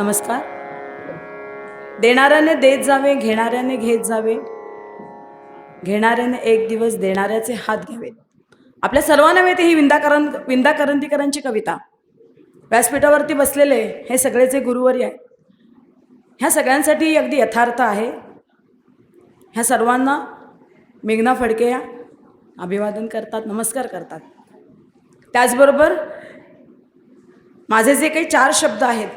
नमस्कार. देणाऱ्याने देत जावे घेणाऱ्याने घेत जावे. घेणाऱ्याने एक दिवस देणाऱ्याचे हात घ्यावेत आपल्या सर्वांना माहिती ही विंदाकरण विंदा करंदीकरांची कविता. व्यासपीठावरती बसलेले हे सगळेचे गुरुवरी आहे ह्या सगळ्यांसाठी अगदी यथार्थ आहे. ह्या सर्वांना मेघना फडके या अभिवादन करतात नमस्कार करतात. त्याचबरोबर माझे जे काही चार शब्द आहेत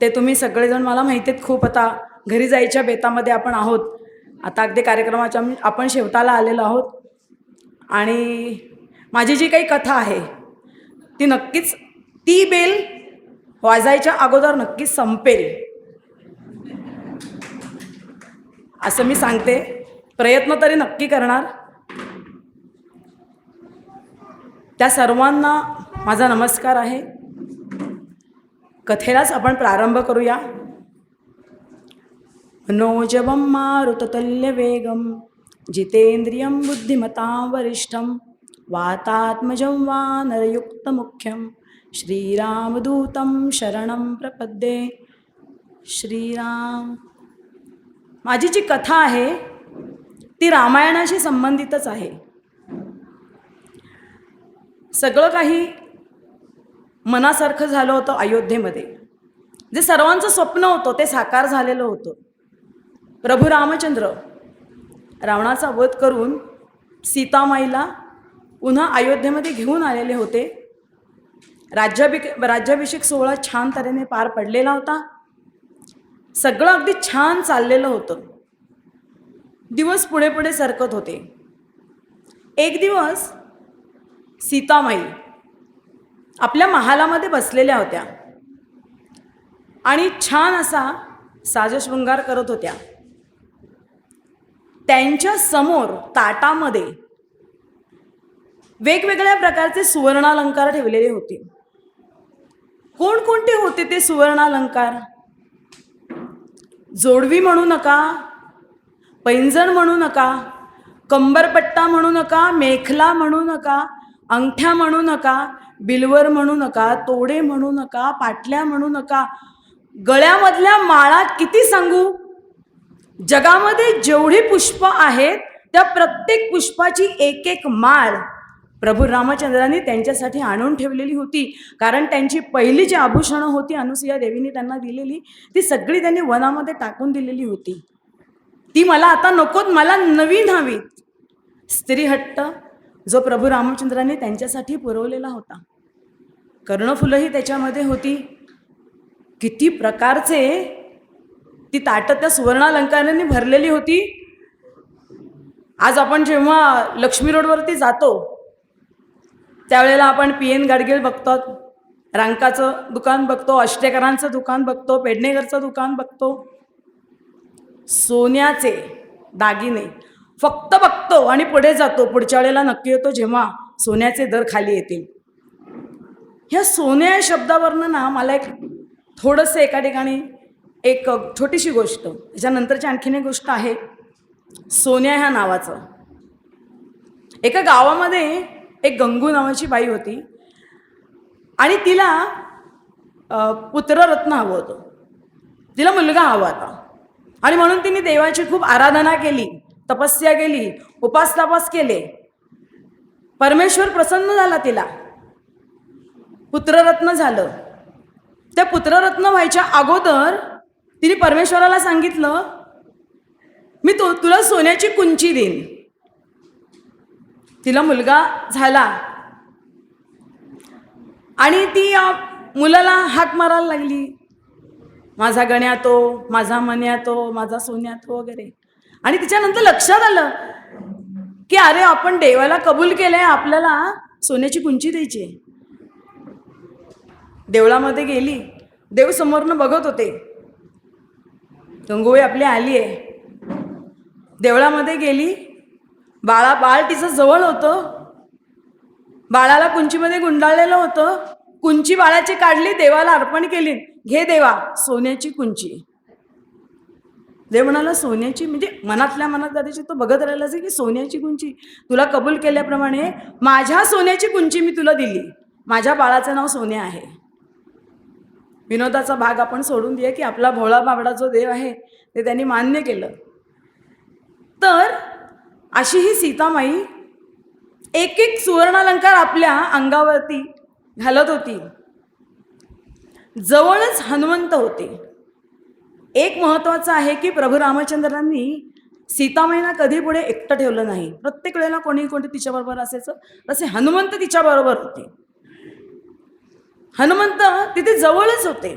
ते तुम्ही सगळेजण मला माहिती आहेत खूप आता घरी जायच्या बेतामध्ये आपण आहोत. आता अगदी कार्यक्रमाच्या आपण शेवटाला आलेलो आहोत. आणि माझी जी काही कथा आहे ती नक्कीच ती बेल वाजायच्या अगोदर नक्कीच संपेल. असं मी सांगते. प्रयत्न तरी नक्की करणार. त्या सर्वांना माझा नमस्कार आहे. कथेलाच आपण प्रारंभ करूया. मनोजवं मारुततुल्यवेगं जितेंद्रियं बुद्धिमतां वरिष्ठं वातात्मजं वानरयुक्तमुख्यं श्रीरामदूतं शरणं प्रपद्ये. श्रीराम. माझी जी कथा आहे ती रामायणाशी संबंधितच आहे. सगळं काही मनासारखं झालं होतं अयोध्येमध्ये. जे सर्वांचं स्वप्न होतं ते साकार झालेलं होतं. प्रभू रामचंद्र रावणाचा वध करून सीतामाईला पुन्हा अयोध्येमध्ये घेऊन आलेले होते. राज्याभिक राज्याभिषेक सोहळा छान तऱ्हेने पार पडलेला होता. सगळं अगदी छान चाललेलं होतं. दिवस पुढे पुढे सरकत होते. एक दिवस सीतामाई आपल्या महालामध्ये बसलेल्या होत्या. आणि छान असा साजशृंगार करत होत्या. त्यांच्यासमोर ताटामध्ये वेगवेगळ्या प्रकारचे सुवर्णालंकार ठेवलेले होते. कोणकोणते होते ते सुवर्णालंकार? जोडवी म्हणू नका पैंजण म्हणू नका कंबरपट्टा म्हणू नका मेखला म्हणू नका अंगठ्या म्हणू नका बिलवर म्हणू नका तोडे म्हणू नका पाटल्या म्हणू नका गळ्यामधल्या माळा किती सांगू? जगामध्ये जेवढी पुष्प आहेत त्या प्रत्येक पुष्पाची एक एक माळ प्रभू रामचंद्रांनी त्यांच्यासाठी आणून ठेवलेली होती. कारण त्यांची पहिली जी आभूषणं होती अनुसुया देवीने त्यांना दिलेली ती सगळी त्यांनी वनामध्ये टाकून दिलेली होती. ती मला आता नकोत मला नवीन हवीत. स्त्रीहट्ट जो प्रभू रामचंद्रांनी त्यांच्यासाठी पुरवलेला होता. कर्णफुलंही त्याच्यामध्ये होती. किती प्रकारचे ती ताटं त्या सुवर्णालंकारांनी भरलेली होती. आज आपण जेव्हा लक्ष्मी रोडवरती जातो त्यावेळेला आपण पी एन गाडगिळ बघतो रांकाचं दुकान बघतो अष्टेकरांचं दुकान बघतो पेडणेकरचं दुकान बघतो. सोन्याचे दागिने फक्त बघतो आणि पुढे जातो. पुढच्या वेळेला नक्की येतो जेव्हा सोन्याचे दर खाली येतील. ह्या सोन्या या शब्दावरनं ना मला एक थोडंसं एका ठिकाणी एक छोटीशी गोष्ट त्याच्यानंतरची आणखीन एक गोष्ट आहे. सोन्या ह्या नावाचं. एका गावामध्ये एक गंगू नावाची बाई होती आणि तिला पुत्ररत्न हवं होतं. तिला मुलगा हवा होता. आणि म्हणून तिने देवाची खूप आराधना केली तपस्या केली उपास तपास केले. परमेश्वर प्रसन्न झाला तिला. पुत्ररत्न झालं. त्या पुत्ररत्न व्हायच्या अगोदर तिने परमेश्वराला सांगितलं मी तु तुला सोन्याची कुंची देईन. तिला मुलगा झाला. आणि ती मुलाला हाक मारायला लागली. माझा गण्या तो माझा मन्या तो माझा सोन्या तो वगैरे. आणि तिच्यानंतर लक्षात आलं की अरे आपण देवाला कबूल केलंय आपल्याला सोन्याची कुंची द्यायची आहे. देवळामध्ये गेली. देव समोरनं बघत होते. गंगोळी आपली आली आहे. देवळामध्ये गेली. बाळा बाळ तिचं जवळ होतं. बाळाला कुंचीमध्ये गुंडाळलेलं होतं. कुंची बाळाची काढली देवाला अर्पण केली. घे देवा सोन्याची कुंची. देव म्हणाला सोन्याची? म्हणजे मनातल्या मनात दादाची तो बघत राहिला असेल की सोन्याची कुंची? तुला कबूल केल्याप्रमाणे माझ्या सोन्याची कुंची मी तुला दिली. माझ्या बाळाचं नाव सोने आहे. विनोदाचा भाग आपण सोडून देऊया की आपला भोळा बाबडा जो देव आहे ते त्यांनी मान्य केलं. तर अशी ही सीतामाई एक एक सुवर्णालंकार आपल्या अंगावरती घालत होती. जवळच हनुमंत होते. एक महत्त्वाचं आहे की प्रभू रामचंद्रांनी सीतामाईना कधी पुढे एकटं ठेवलं नाही. प्रत्येक वेळेला कोणी कोणी तिच्याबरोबर असायचं. तसे हनुमंत तिच्याबरोबर होते. हनुमंत तिथे जवळच होते.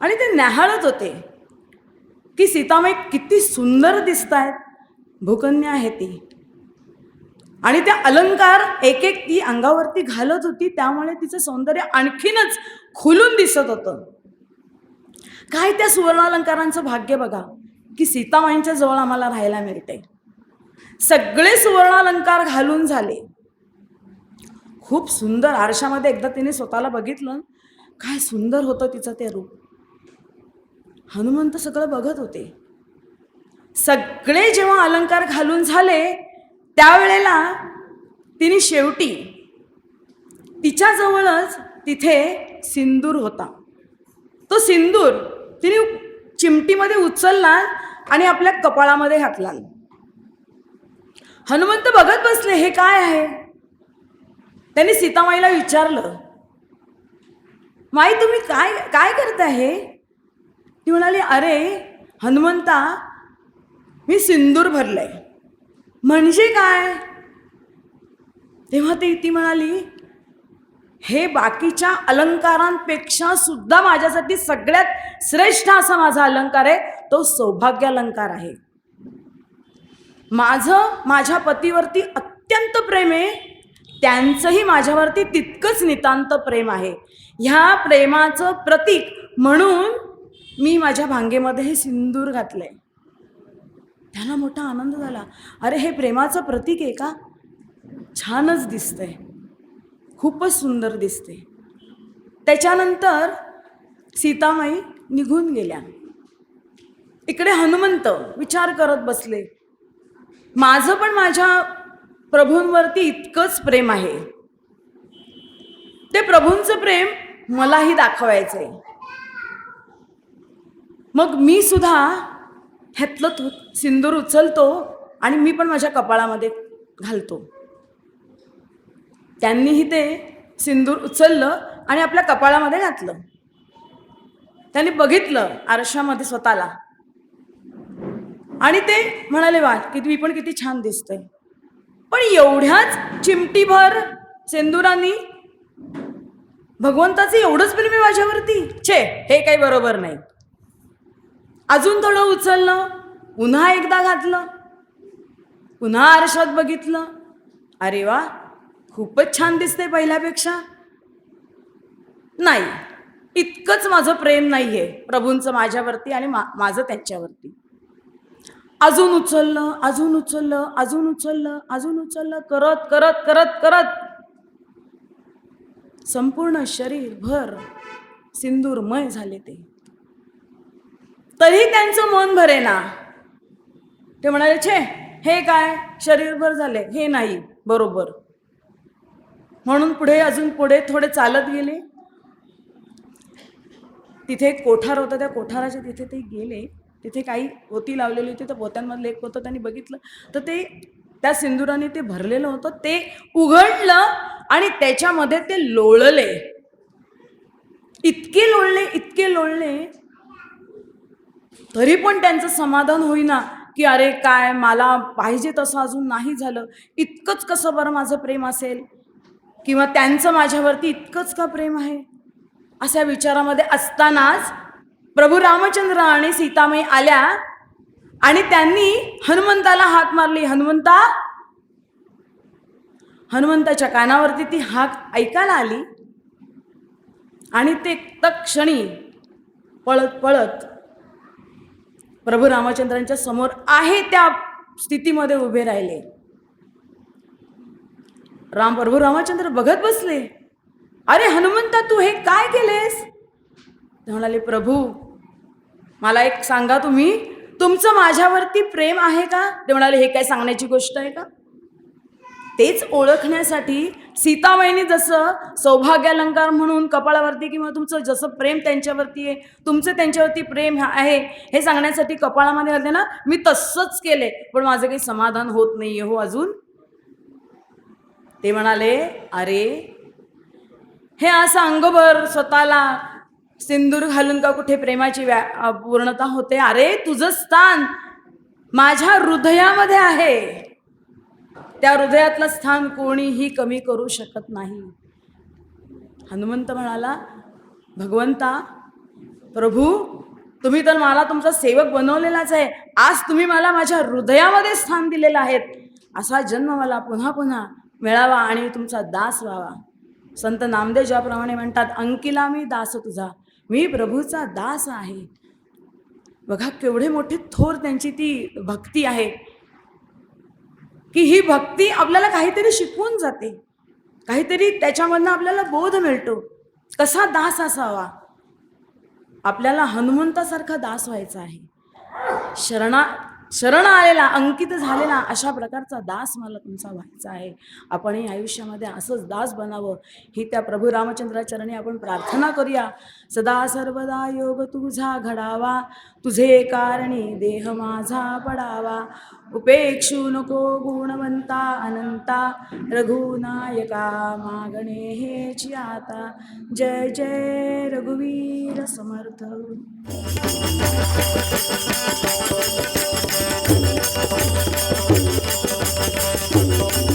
आणि ते न्याहाळत होते की सीतामाई किती सुंदर दिसत आहेत भूकन्या आहे ती. आणि त्या अलंकार एक एक ती अंगावरती घालत होती. त्यामुळे तिचं सौंदर्य आणखीनच खुलून दिसत होतं. काय त्या सुवर्णालंकारांचं भाग्य बघा की सीतामाईंच्या जवळ आम्हाला राहायला मिळते सगळे सुवर्णालंकार घालून झाले. खूप सुंदर आरशामध्ये एकदा तिने स्वतःला बघितलं. काय सुंदर होतं तिचं ते रूप. हनुमंत सगळं बघत होते. सगळे जेव्हा अलंकार घालून झाले त्यावेळेला तिने शेवटी तिच्याजवळच तिथे सिंदूर होता. तो सिंदूर तिने चिमटीमध्ये उचलला आणि आपल्या कपाळामध्ये घातला. हनुमंत बघत बसले हे काय आहे? त्यांनी सीतामाईला विचारलं माई तुम्ही काय काय करताय हे? ती म्हणाली अरे हनुमंता मी सिंदूर भरलंय. म्हणजे काय? तेव्हा ती ती म्हणाली हे बाकीच्या अलंकारांपेक्षा सुद्धा माझ्यासाठी सगळ्यात श्रेष्ठ असा माझा अलंकार आहे तो सौभाग्य अलंकार आहे. माझं माझ्या पतीवरती अत्यंत प्रेम आहे त्यांचंही माझ्यावरती तितकंच नितांत प्रेम आहे. ह्या प्रेमाचं प्रतीक म्हणून मी माझ्या भांगेमध्ये हे सिंदूर घातलं आहे त्याला मोठा आनंद झाला. अरे हे प्रेमाचं प्रतीक आहे का? छानच दिसतंय. खूपच सुंदर दिसते त्याच्यानंतर सीतामाई निघून गेल्या. इकडे हनुमंत विचार करत बसले. माझं पण माझ्या प्रभूंवरती इतकंच प्रेम आहे. ते प्रभूंचं प्रेम मलाही दाखवायचं आहे मग मी सुद्धा ह्यातलं सिंदूर उचलतो आणि मी पण माझ्या कपाळामध्ये घालतो. त्यांनीही ते सिंदूर उचललं आणि आपल्या कपाळामध्ये घातलं. त्यांनी बघितलं आरशामध्ये स्वतःला. आणि ते म्हणाले वा की मी पण किती छान दिसतंय. पण एवढ्याच चिमटीभर सिंदुरांनी भगवंताचं एवढंच प्रेमी माझ्यावरती? छे हे काही बरोबर नाही. अजून थोडं उचललं पुन्हा एकदा घातलं पुन्हा आरशात बघितलं. अरे वा खूपच छान दिसते पहिल्यापेक्षा. नाही इतकंच माझं प्रेम नाही आहे प्रभूंचं माझ्यावरती आणि मा माझं त्यांच्यावरती. अजून उचललं अजून उचललं अजून उचललं अजून उचललं करत करत करत करत. संपूर्ण शरीर भर सिंदूरमय झाले ते. तरी त्यांचं मन भरेना. ते म्हणाले छे हे काय? शरीरभर झाले. हे नाही. बरोबर. म्हणून पुढे अजून पुढे थोडे चालत गेले. तिथे एक कोठार होता. त्या कोठाराच्या तिथे ते गेले. तिथे काही पोती लावलेली होती तर पोत्यांमधलं एक होतं त्यांनी बघितलं. तर ते त्या सिंदुराने ते भरलेलं होतं ते उघडलं आणि त्याच्यामध्ये ते लोळले. इतके लोळले इतके लोळले तरी पण त्यांचं समाधान होईना की अरे काय मला पाहिजे तसं अजून नाही झालं. इतकंच कसं बरं माझं प्रेम असेल? किंवा त्यांचं माझ्यावरती इतकंच का प्रेम आहे? अशा विचारामध्ये असतानाच प्रभू रामचंद्र आणि सीतामयी आल्या आणि त्यांनी हनुमंताला हाक मारली. हनुमंता हनुमंताच्या कानावरती ती हाक ऐकायला आली आणि ते तत्क्षणी पळत पळत प्रभू रामचंद्रांच्या समोर आहे त्या स्थितीमध्ये उभे राहिले. राम प्रभू रामचंद्र बघत बसले. अरे हनुमंता तू हे काय केलेस? ते म्हणाले प्रभू मला एक सांगा तुम्ही तुमचं माझ्यावरती प्रेम आहे का? ते म्हणाले हे काय सांगण्याची गोष्ट आहे का? तेच ओळखण्यासाठी सीताबाईंनी जसं सौभाग्यालंकार म्हणून कपाळावरती किंवा तुमचं जसं प्रेम त्यांच्यावरती आहे तुमचं त्यांच्यावरती प्रेम आहे हे सांगण्यासाठी कपाळामध्ये घालते ना मी तसंच केले पण माझं काही समाधान होत नाहीये हो अजून. ते म्हणाले अरे हे असं अंगभर स्वतःला सिंदूर घालून का कुठे प्रेमाची व्या पूर्णता होते? अरे तुझं स्थान माझ्या हृदयामध्ये आहे. त्या हृदयातलं स्थान कोणीही कमी करू शकत नाही. हनुमंत म्हणाला भगवंता प्रभू तुम्ही तर मला तुमचा सेवक बनवलेलाच आहे. आज तुम्ही मला माझ्या हृदयामध्ये स्थान दिलेलं आहेत. असा जन्म मला पुन्हा पुन्हा मिळावा आणि तुमचा दास व्हावा. संत नामदेव ज्याप्रमाणे म्हणतात अंकिला मी दास तुझा. मी प्रभूचा दास आहे. बघा केवढे मोठे थोर त्यांची ती भक्ती आहे. की ही भक्ती आपल्याला काहीतरी शिकवून जाते. काहीतरी त्याच्यामधनं आपल्याला बोध मिळतो. कसा दास असावा? आपल्याला हनुमंतासारखा दास व्हायचा आहे. शरणा शरण आलेला अंकित झालेला अशा प्रकारचा दास मला तुमचा व्हायचा आहे. आपणही आयुष्यामध्ये असंच दास बनावं ही त्या प्रभू रामचंद्राचरणी आपण प्रार्थना करूया. सदा सर्वदा योग तुझा घडावा तुझे कारणी देह माझा पडावा. उपेक्षू नको गुणवंता अनंता रघुनायका मागणे हे आता. जय जय रघुवीर समर्थ. Thank you.